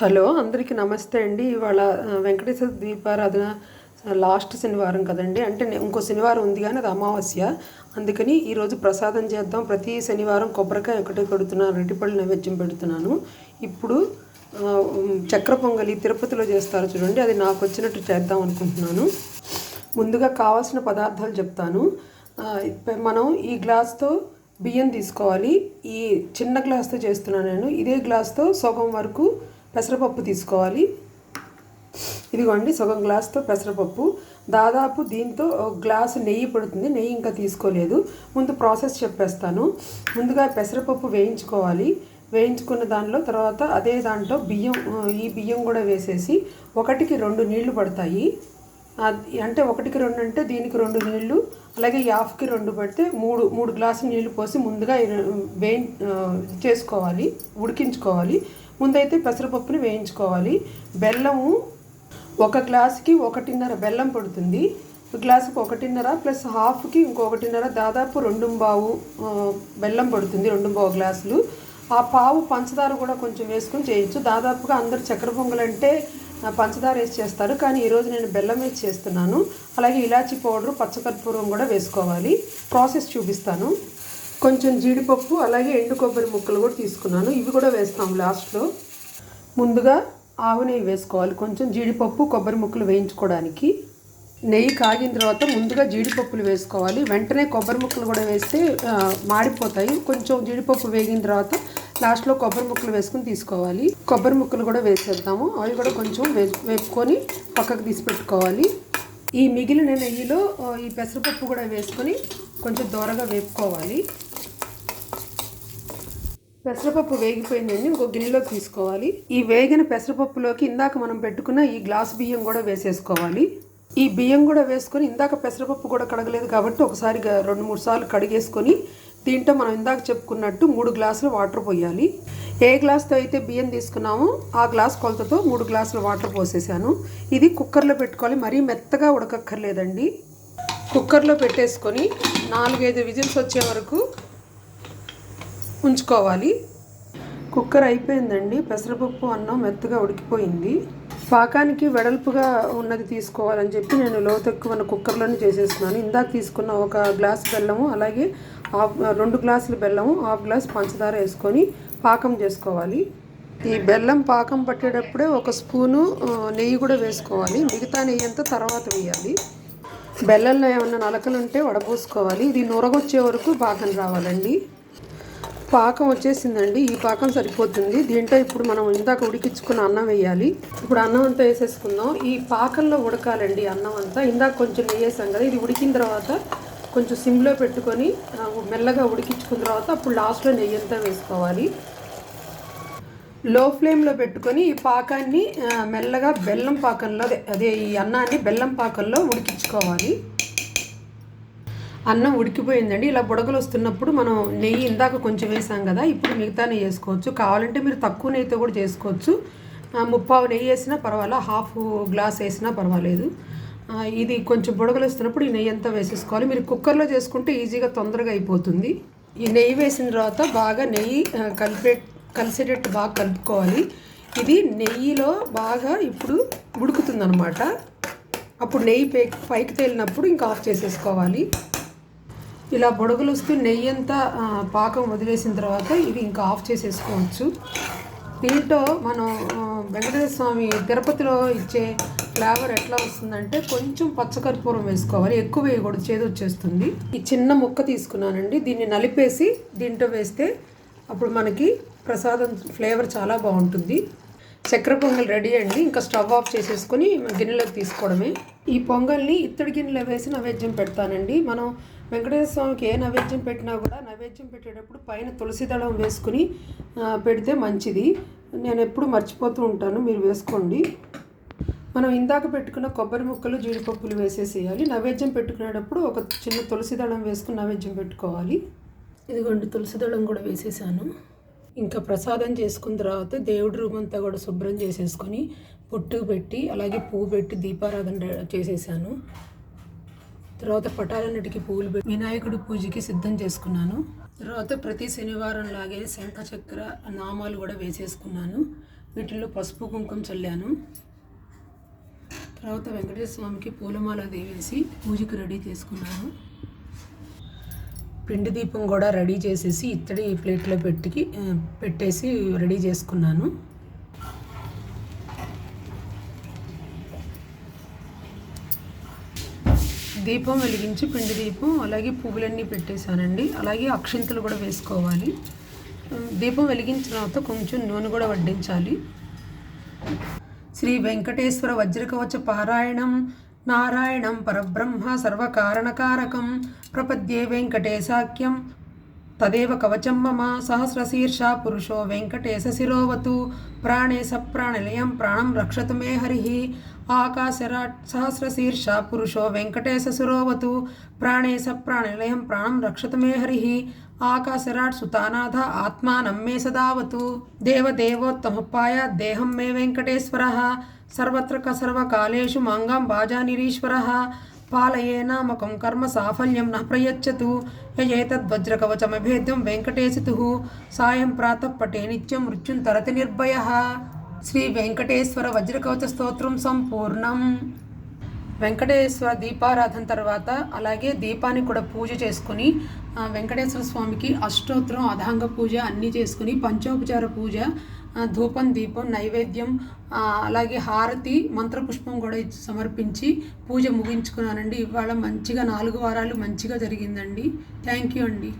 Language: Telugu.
హలో అందరికీ నమస్తే అండి. ఇవాళ వెంకటేశ్వర దీపారాధన లాస్ట్ శనివారం కదండి. అంటే ఇంకో శనివారం ఉంది కానీ అది అమావాస్య. అందుకని ఈరోజు ప్రసాదం చేద్దాం. ప్రతి శనివారం కొబ్బరికాయ ఒకటే కొడుతున్నాను. రెడ్డిపళ్ళు నైవేద్యం పెడుతున్నాను. ఇప్పుడు చక్ర పొంగలి తిరుపతిలో చేస్తారు చూడండి. అది నాకు వచ్చినట్టు చేద్దాం అనుకుంటున్నాను. ముందుగా కావాల్సిన పదార్థాలు చెప్తాను. మనం ఈ గ్లాస్తో బియ్యం తీసుకోవాలి. ఈ చిన్న గ్లాస్తో చేస్తున్నాను నేను. ఇదే గ్లాస్తో సగం వరకు పెసరపప్పు తీసుకోవాలి. ఇదిగోండి సగం గ్లాస్తో పెసరపప్పు. దాదాపు దీంతో ఒక గ్లాసు నెయ్యి పడుతుంది. నెయ్యి ఇంకా తీసుకోలేదు. ముందు ప్రాసెస్ చెప్పేస్తాను. ముందుగా పెసరపప్పు వేయించుకోవాలి. వేయించుకున్న దానిలో తర్వాత అదే దాంట్లో బియ్యం ఈ బియ్యం కూడా వేసేసి ఒకటికి రెండు నీళ్ళు పడతాయి. అది అంటే ఒకటికి రెండు అంటే దీనికి రెండు నీళ్ళు అలాగే యాఫ్కి రెండు పడితే మూడు మూడు గ్లాసులు నీళ్ళు పోసి ముందుగా వేయి చేసుకోవాలి ఉడికించుకోవాలి. ముందైతే పెసరపప్పుని వేయించుకోవాలి. బెల్లము ఒక గ్లాసుకి ఒకటిన్నర బెల్లం పడుతుంది. ఒక గ్లాసుకి ఒకటిన్నర ప్లస్ హాఫ్కి ఇంకొకటిన్నర దాదాపు రెండు బావు బెల్లం పడుతుంది రెండు బావు గ్లాసులు. ఆ పావు పంచదార కూడా కొంచెం వేసుకొని చేయొచ్చు దాదాపుగా అందరు చక్కెర పొంగల్ అంటే పంచదార వేసి చేస్తారు. కానీ ఈరోజు నేను బెల్లం వేసి చేస్తున్నాను. అలాగే ఇలాచీ పౌడర్ పచ్చకర్పూరం కూడా వేసుకోవాలి. ప్రాసెస్ చూపిస్తాను. కొంచెం జీడిపప్పు అలాగే ఎండు కొబ్బరి ముక్కలు కూడా తీసుకున్నాను. ఇవి కూడా వేస్తాం లాస్ట్లో ముందుగా ఆవు నెయ్యి వేసుకోవాలి. కొంచెం జీడిపప్పు కొబ్బరి ముక్కలు వేయించుకోవడానికి. నెయ్యి కాగిన తర్వాత ముందుగా జీడిపప్పులు వేసుకోవాలి. వెంటనే కొబ్బరి ముక్కలు కూడా వేస్తే మాడిపోతాయి. కొంచెం జీడిపప్పు వేగిన తర్వాత లాస్ట్లో కొబ్బరి ముక్కలు వేసుకొని తీసుకోవాలి. కొబ్బరి ముక్కలు కూడా వేసేద్దాము. అవి కూడా కొంచెం వే వేపుకొని పక్కకు తీసి పెట్టుకోవాలి. ఈ మిగిలిన నెయ్యిలో ఈ పెసరపప్పు కూడా వేసుకొని కొంచెం దూరగా వేపుకోవాలి. పెసరపప్పు వేగిపోయిందండి ఇంకో గిన్నెలోకి తీసుకోవాలి. ఈ వేగిన పెసరపప్పులోకి ఇందాక మనం పెట్టుకున్న ఈ గ్లాస్ బియ్యం కూడా వేసేసుకోవాలి. ఈ బియ్యం కూడా వేసుకొని ఇందాక పెసరపప్పు కూడా కడగలేదు కాబట్టి ఒకసారి రెండు మూడు సార్లు కడిగేసుకొని దీంట్లో మనం ఇందాక చెప్పుకున్నట్టు మూడు గ్లాసులు వాటర్ పోయాలి. ఏ గ్లాస్తో అయితే బియ్యం తీసుకున్నామో ఆ గ్లాస్ కొలతతో మూడు గ్లాసులు వాటర్ పోసేసాను. ఇది కుక్కర్లో పెట్టుకోవాలి మరీ మెత్తగా ఉడకక్కర్లేదండి. కుక్కర్లో పెట్టేసుకొని నాలుగైదు విజిల్స్ వచ్చే వరకు ఉంచుకోవాలి. కుక్కర్ అయిపోయిందండి. పెసరపప్పు అన్నం మెత్తగా ఉడికిపోయింది. పాకానికి వెడల్పుగా ఉన్నది తీసుకోవాలని చెప్పి నేను లోతెక్కువ కుక్కర్లోనే చేసేస్తున్నాను. ఇందాక తీసుకున్న ఒక గ్లాస్ బెల్లము అలాగే హాఫ్ రెండు గ్లాసుల బెల్లము హాఫ్ గ్లాస్ పంచదార వేసుకొని పాకం చేసుకోవాలి. ఈ బెల్లం పాకం పట్టేటప్పుడే ఒక స్పూను నెయ్యి కూడా వేసుకోవాలి. మిగతా నెయ్యి అంతా తర్వాత వేయాలి. బెల్లంలో ఏమైనా నలకలు ఉంటే వడపోసుకోవాలి ఇది నురగొచ్చే వరకు పాకం రావాలండి. పాకం వచ్చేసిందండి. ఈ పాకం సరిపోతుంది. దీంట్లో ఇప్పుడు మనం ఇందాక ఉడికించుకున్న అన్నం వేయాలి. ఇప్పుడు అన్నం అంతా వేసేసుకుందాం. ఈ పాకంలో ఉడకాలండి అన్నం అంతా. ఇందాక కొంచెం వేసాం కదా. ఇది ఉడికిన తర్వాత కొంచెం సిమ్లో పెట్టుకొని మెల్లగా ఉడికించుకున్న తర్వాత అప్పుడు లాస్ట్లో నెయ్యి అంతా వేసుకోవాలి. లో ఫ్లేమ్లో పెట్టుకొని ఈ పాకాన్ని మెల్లగా బెల్లం పాకంలో అదే ఈ అన్నాన్ని బెల్లం పాకంలో ఉడికించుకోవాలి. అన్నం ఉడికిపోయిందండి. ఇలా బుడగలు వస్తున్నప్పుడు మనం నెయ్యి ఇందాక కొంచెం వేసాం కదా ఇప్పుడు మిగతా నెయ్యి వేసుకోవచ్చు. కావాలంటే మీరు తక్కువ నెయ్యితో కూడా చేసుకోవచ్చు. ముప్పావు నెయ్యి వేసినా పర్వాలేదు హాఫ్ గ్లాస్ వేసినా పర్వాలేదు. ఇది కొంచెం బుడగలు వస్తున్నప్పుడు ఈ నెయ్యి అంతా వేసేసుకోవాలి. మీరు కుక్కర్లో చేసుకుంటే ఈజీగా తొందరగా అయిపోతుంది. ఈ నెయ్యి వేసిన తర్వాత బాగా నెయ్యి కలిపే కలిసేటట్టు బాగా కలుపుకోవాలి. ఇది నెయ్యిలో బాగా ఇప్పుడు ఉడుకుతుందనమాట అప్పుడు నెయ్యి పైకి తేలినప్పుడు ఇంకా ఆఫ్ చేసేసుకోవాలి. ఇలా బుడగలు వస్తూ నెయ్యి అంతా పాకం వదిలేసిన తర్వాత ఇవి ఇంకా ఆఫ్ చేసేసుకోవచ్చు. దీంట్లో మనం వెంకటేశ్వర స్వామి తిరుపతిలో ఇచ్చే ఫ్లేవర్ ఎట్లా వస్తుందంటే కొంచెం పచ్చకర్పూరం వేసుకోవాలి. ఎక్కువ వేయకూడదు చేదు వచ్చేస్తుంది. ఈ చిన్న ముక్క తీసుకున్నానండి. దీన్ని నలిపేసి దీంట్లో వేస్తే అప్పుడు మనకి ప్రసాదం ఫ్లేవర్ చాలా బాగుంటుంది. చక్కెర పొంగల్ రెడీ అండి. ఇంకా స్టవ్ ఆఫ్ చేసేసుకొని గిన్నెలోకి తీసుకోవడమే. ఈ పొంగల్ని ఇత్తడి గిన్నెలో వేసి నైవేద్యం పెడతానండి. మనం వెంకటేశ్వర స్వామికి ఏ నైవేద్యం పెట్టినా కూడా నైవేద్యం పెట్టేటప్పుడు పైన తులసి దళం వేసుకుని పెడితే మంచిది. నేను ఎప్పుడు మర్చిపోతూ ఉంటాను. మీరు వేసుకోండి. మనం ఇందాక పెట్టుకున్న కొబ్బరి ముక్కలు జీడిపప్పులు వేసేసేయాలి. నైవేద్యం పెట్టుకునేటప్పుడు ఒక చిన్న తులసి దళం వేసుకుని నైవేద్యం పెట్టుకోవాలి. ఇదిగోండి తులసి దళం కూడా వేసేసాను. ఇంకా ప్రసాదం చేసుకున్న తర్వాత దేవుడి రూమ్ అంతా కూడా శుభ్రం చేసేసుకొని పొట్టు పెట్టి అలాగే పువ్వు పెట్టి దీపారాధన చేసేసాను. తర్వాత పటాలన్నిటికీ పువ్వులు పెట్టి వినాయకుడి పూజకి సిద్ధం చేసుకున్నాను. తర్వాత ప్రతి శనివారం లాగే శంఖ చక్ర నామాలు కూడా వేసేసుకున్నాను. వీటిల్లో పసుపు కుంకుమ చల్లాను. తర్వాత వెంకటేశ్వర స్వామికి పూలమాల వేసి పూజకి రెడీ చేసుకున్నాను. పిండి దీపం కూడా రెడీ చేసేసి ఇత్తడి ప్లేట్లో పెట్టి పెట్టేసి రెడీ చేసుకున్నాను. దీపం వెలిగించి పిండి దీపం అలాగే పువ్వులన్నీ పెట్టేశానండి. అలాగే అక్షింతలు కూడా వేసుకోవాలి. దీపం వెలిగించిన తర్వాత కొంచెం నూనె కూడా వడ్డించాలి. శ్రీ వెంకటేశ్వర వజ్రకవచ పారాయణం నారాయణం పరబ్రహ్మ సర్వకారణకారకం ప్రపద్యే వెంకటేశాఖ్యం తదేవ కవచం మమ సహస్రశీర్ష పురుషో వెంకటేశ శిరోవతు ప్రాణే సప్రాణలయం ప్రాణం రక్షతు మే హరి. ఆకాశరాట్ సహస్రశీర్ష పురుషో వెంకటేశ సురోవతు ప్రాణేశ సప్రాణిలయం ప్రాణం రక్షతు మే హరి ఆకాశరాట్ సుతానాథ ఆత్మానం మే సదావతు దేవదేవోత్తమపాయ దేహం మే వెంకటేశ్వర సర్వత్ర సర్వకాలేషు మాంగం బాజానిరీశ్వర పాలయేనామకం కర్మ సాఫల్యం న ప్రయచ్చతు యజేతద్వజ్రకవచమభేద్యం వెంకటేశితు సాయం ప్రాతః పటే నిత్యం మృత్యుం తరతి నిర్భయ శ్రీ వెంకటేశ్వర వజ్రకవచ స్తోత్రం సంపూర్ణం. వెంకటేశ్వర దీపారాధన తర్వాత అలాగే దీపాన్ని కూడా పూజ చేసుకుని వెంకటేశ్వర స్వామికి అష్టోత్తరం అధాంగ పూజ అన్నీ చేసుకుని పంచోపచార పూజ ధూపం దీపం నైవేద్యం అలాగే హారతి మంత్రపుష్పం కూడా సమర్పించి పూజ ముగించుకున్నానండి. ఇవాళ మంచిగా నాలుగు వారాలు మంచిగా జరిగిందండి. థ్యాంక్ యూ అండి.